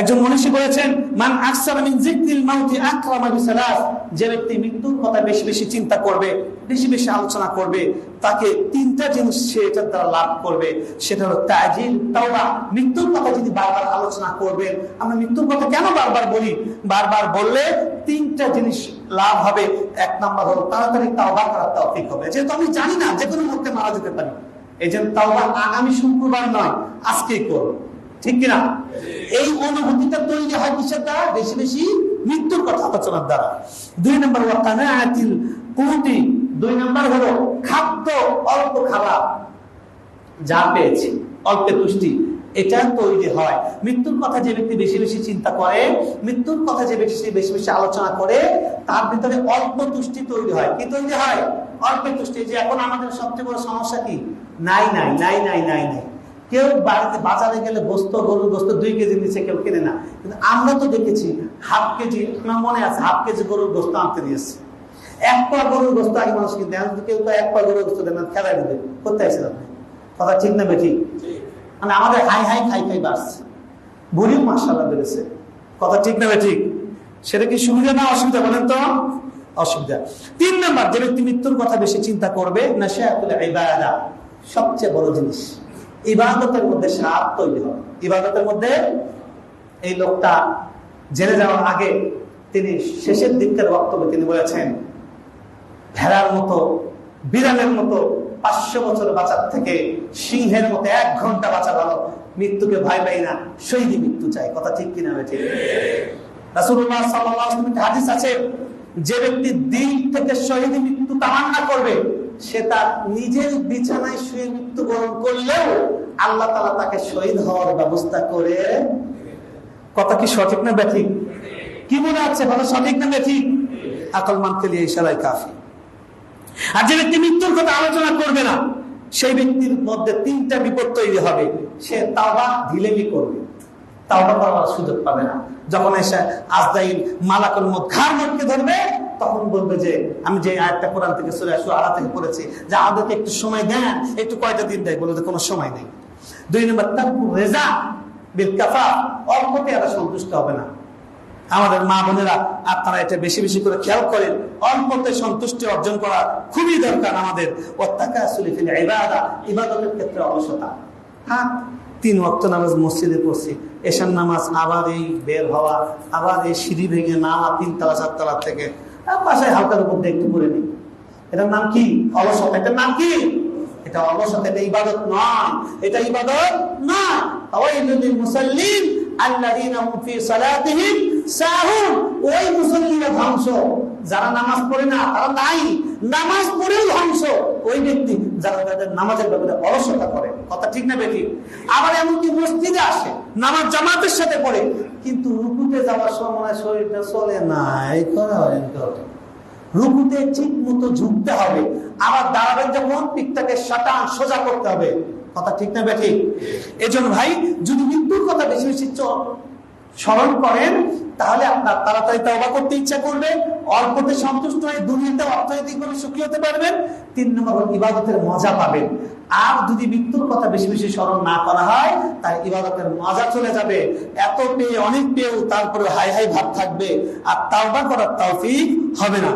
একজন মনীষী বলেছেন, মান আকসার মিন যিকরিল মাউতি আকরামা বিসালাস যে ব্যক্তি মৃত্যুর কথা বেশি বেশি চিন্তা করবে, বেশি বেশি আলোচনা করবে, তাকে তিনটা জিনিস সে এটার দ্বারা লাভ করবে। সেটা হলো তাজিল, তাওবা। মৃত্যুর কথা যদি বারবার আলোচনা করবেন আমরা মৃত্যুর কথা কেন বারবার বলি? বারবার বললে তিনটা জিনিস লাভ হবে। এক নাম্বার হলো তাড়াতাড়ি তাওবা করার তৌফিক হবে। যেহেতু আমি জানি না যে কোনো মুহূর্তে মারা যেতে পারি। এই জন্য তাওবা আগামী শুক্রবার নয়, আজকেই করব। ঠিক কিনা? এই অনুভূতিটা তৈরি হয় কিসের দ্বারা? বেশি বেশি মৃত্যুর কথা আলোচনার দ্বারা। দুই নম্বর ওয়াকানাতিল কুতি দুই নম্বর হলো খাদ্য অল্প খাবার। যা পেয়েছি, অল্পে তুষ্টি এটা তৈরি হয়। মৃত্যুর কথা যে ব্যক্তি বেশি বেশি চিন্তা করে, মৃত্যুর কথা যে ব্যক্তি বেশি বেশি আলোচনা করে, তার ভিতরে অল্প তুষ্টি তৈরি হয়। কি তৈরি হয়? অল্প তুষ্টি। যে এখন আমাদের সবচেয়ে বড় সমস্যা কি? নাই নাই নাই নাই নাই নাই। কেউ বাড়িতে বাজারে গেলে গোস্ত, গরুর গোস্ত দুই কেজি নিচে কেউ কেনে না। কিন্তু আমরা তো দেখেছি হাফ কেজি আমার মনে আছে হাফ কেজি গরুর গোস্ত আনতে দিয়েছে এক পা গরুর গোস্ত আগে মানুষ কিনতে কেউ তো এক পা গরুর গোস্ত দেন না খেলায় দেবে। করতে আপনি কথা ঠিক না বেঠিক? মানে আমাদের হাই হাই খাই খাই বাড়ছে। বুড়িও মাসাল্লাহ বেড়েছে। কথা ঠিক না ঠিক সেটা কি সুবিধা না অসুবিধা বলেন তো? অসুবিধা। তিন নাম্বার, যে ব্যক্তি মৃত্যুর কথা বেশি চিন্তা করবে না সে সবচেয়ে বড় জিনিস। ইবাদতের মধ্যে সাপ তৈরি হয়। ইবাদতের মধ্যে এই লোকটা জেনে যাওয়ার আগে তিনি শেষের দিককার বক্তব্যে তিনি বলেছেন, ভেড়ার মতো, বিড়ালের মতো পাঁচশো বছর বাঁচার থেকে সিংহের মতো এক ঘণ্টা বাঁচা ভালো মৃত্যুকে ভয় পাই না শহীদি মৃত্যু চাই কথা ঠিক কিনা ঠিক? রাসুল্লাহ সাল্লাহ হাদিস আছে, যে ব্যক্তি দিন থেকে শহীদি মৃত্যু তামান্না করবে সে তার নিজের বিছানায় শুয়ে মৃত্যুবরণ করলেও আল্লাহ তালা তাকে শহীদ হওয়ার ব্যবস্থা করে কথা কি সঠিক না ব্যাঠিক কি মনে হচ্ছে ভালো সঠিক না ব্যাঠিক আকল মানতে লিয়ে ইশারায় কাফি। আর যে ব্যক্তি মৃত্যুর কথা আলোচনা করবে না, সেই ব্যক্তির মধ্যে তিনটা বিপদ তৈরি হবে। সে তাওবা ঢিলেমি করবে। তাওবা করার সুযোগ পাবে না। যখন এসে আজদাইল মালাকুল মত ঘাড় মতকে ধরবে তখন বলবে যে, আমি যে আয়টা কোরআন থেকে সরে আসু আড়া থেকে পড়েছি, যে আমাদেরকে একটু সময় দেন, একটু কয়টা দিন দেয়? বলে কোনো সময় নেই। দুই নম্বর তাকু রেজা বিল কাফা অল্পতে এরা সন্তুষ্ট হবে না। আমাদের মা বোনেরা, আপনারা এটা বেশি বেশি করে খেয়াল করেন, অল্পতে সন্তুষ্টি অর্জন করা খুবই দরকার আমাদের। ইবাদতের ক্ষেত্রে অলসতা। হ্যাঁ তিন ওয়াক্ত নামাজ মসজিদে পড়ছি, এশার নামাজ আবার এই বের হওয়া, আবার এই সিঁড়ি ভেঙে নামা তিন তালা চার তালা থেকে বাসায় হালকার উপর দিয়ে একটু করে নিই। এটার নাম কি? অলসতা। এটার নাম কি? এটা অলসতা, এটা ইবাদত নয়। এটা ইবাদত নয়। মুসল্লিম ওই মুসল্লিরা ধ্বংস। যারা নামাজ পড়ে না, তারা নাই। নামাজ পড়েও ধ্বংস। ওই ব্যক্তি যারা তাদের নামাজের ব্যাপারে অলসতা করে, কথা ঠিক না বেটি আবার এমনকি মসজিদে আসে, নামাজ জামাতের সাথে পড়ে, কিন্তু রুকুতে যাওয়ার সময় শরীরটা চলে না, এই করা হয় রুকুতে ঠিক মতো ঝুঁকতে হবে, আবার দাঁড়াবেন যখন পিকটাকে সাটান সোজা করতে হবে, কথা ঠিক না বেঠি এজন্য ভাই, যদি মৃত্যুর কথা বেশি বেশি স্মরণ করেন, তাহলে আপনার তাড়াতাড়ি তবা করতে ইচ্ছা করবে অল্পতে সন্তুষ্ট হয়ে দুনিয়াতে অর্থনৈতিকভাবে সুখী হতে পারবেন, তিন নম্বর ইবাদতের মজা পাবেন। আর যদি মৃত্যুর কথা বেশি বেশি স্মরণ না করা হয় তার ইবাদতের মজা চলে যাবে। এত পেয়ে, অনেক পেয়েও তারপরে হাই হাই ভাব থাকবে, আর তাওবা করার তৌফিক হবে না।